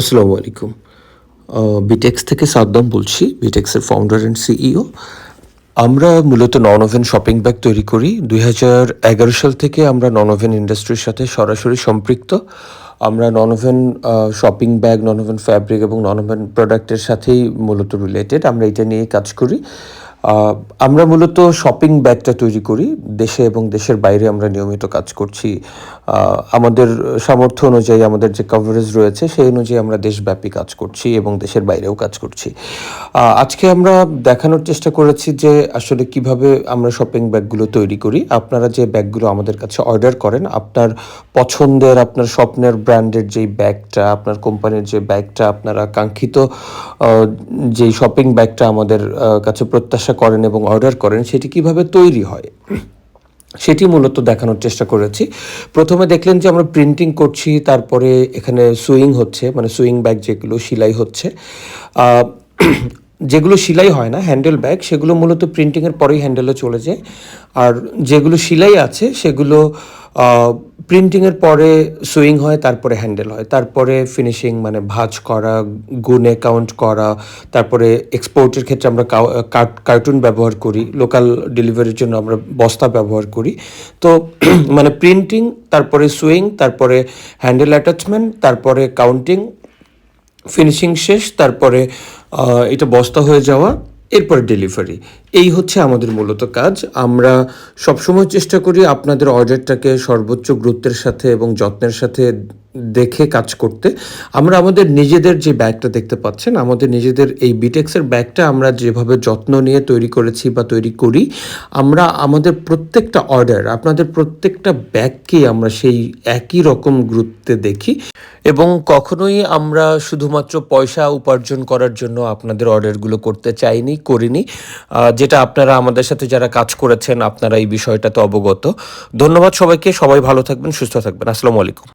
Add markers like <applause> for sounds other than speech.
আসসালামু আলাইকুম। বিটেক্স থেকে সাদ্দাম বলছি বিটেক্সের ফাউন্ডার অ্যান্ড সিইও আমরা মূলত নন ওভেন শপিং ব্যাগ তৈরি করি। দুই হাজার এগারো সাল থেকে আমরা নন ওভেন ইন্ডাস্ট্রির সাথে সরাসরি সম্পৃক্ত। আমরা non woven shopping bag non woven fabric এবং নন ওভেন প্রোডাক্টের সাথেই মূলত রিলেটেড আমরা এটা নিয়ে কাজ করি। আমরা মূলত শপিং ব্যাগটা তৈরি করি। দেশে এবং দেশের বাইরে আমরা নিয়মিত কাজ করছি। আমাদের সামর্থ্য অনুযায়ী আমাদের যে কভারেজ রয়েছে, সেই অনুযায়ী আমরা দেশব্যাপী কাজ করছি এবং দেশের বাইরেও কাজ করছি। আজকে আমরা দেখানোর চেষ্টা করেছি যে আসলে কীভাবে আমরা শপিং ব্যাগগুলো তৈরি করি। আপনারা যে ব্যাগগুলো আমাদের কাছে অর্ডার করেন, আপনার পছন্দের, আপনার স্বপ্নের ব্র্যান্ডের যেই ব্যাগটা আপনার কোম্পানির যে ব্যাগটা আপনারা কাঙ্ক্ষিত যেই শপিং ব্যাগটা আমাদের কাছে প্রত্যাশা করেন এবং অর্ডার করেন, সেটি কীভাবে তৈরি হয়? সেটি মূলত দেখানোর চেষ্টা করেছি। প্রথমে দেখলেন যে আমরা প্রিন্টিং করছি, তারপরে এখানে সুইং হচ্ছে মানে সুইং ব্যাগ যেগুলো, সেলাই হচ্ছে। যেগুলো সেলাই হয় না হ্যান্ডেল ব্যাগ সেগুলো মূলত প্রিন্টিংয়ের পরেই হ্যান্ডেলে চলে যায়। আর যেগুলো সেলাই আছে, সেগুলো প্রিন্টিংয়ের পরে সুইং হয়, তারপরে হ্যান্ডেল হয়। তারপরে ফিনিশিং মানে ভাঁজ করা, গুনে কাউন্ট করা, তারপরে এক্সপোর্টের ক্ষেত্রে আমরা কার্টুন ব্যবহার করি লোকাল ডেলিভারির জন্য আমরা বস্তা ব্যবহার করি। তো <clears throat> মানে প্রিন্টিং তারপরে সুইং তারপরে হ্যান্ডেল অ্যাটাচমেন্ট তারপরে কাউন্টিং ফিনিশিং শেষ, তারপরে এটা বস্তা হয়ে যাওয়া। এরপরে ডেলিভারি এই হচ্ছে আমাদের মূলত কাজ। আমরা সবসময় চেষ্টা করি আপনাদের অর্ডারটাকে সর্বোচ্চ গুরুত্বের সাথে এবং যত্নের সাথে দেখে কাজ করতে। আমরা আমাদের নিজেদের যে ব্যাগটা দেখতে পাচ্ছেন, আমাদের নিজেদের এই বিটেক্সের ব্যাগটা আমরা যেভাবে যত্ন নিয়ে তৈরি করেছি বা তৈরি করি, আমরা আমাদের প্রত্যেকটা অর্ডার আপনাদের প্রত্যেকটা ব্যাগকেই আমরা সেই একই রকম গুরুত্বে দেখি এবং কখনোই আমরা শুধুমাত্র পয়সা উপার্জন করার জন্য আপনাদের অর্ডারগুলো করতে চাইনি, করিনি। যেটা আপনারা আমাদের সাথে যারা কাজ করেছেন, আপনারা এই বিষয়টাতে অবগত। ধন্যবাদ সবাইকে, সবাই ভালো থাকবেন, সুস্থ থাকবেন। আসসালামু আলাইকুম।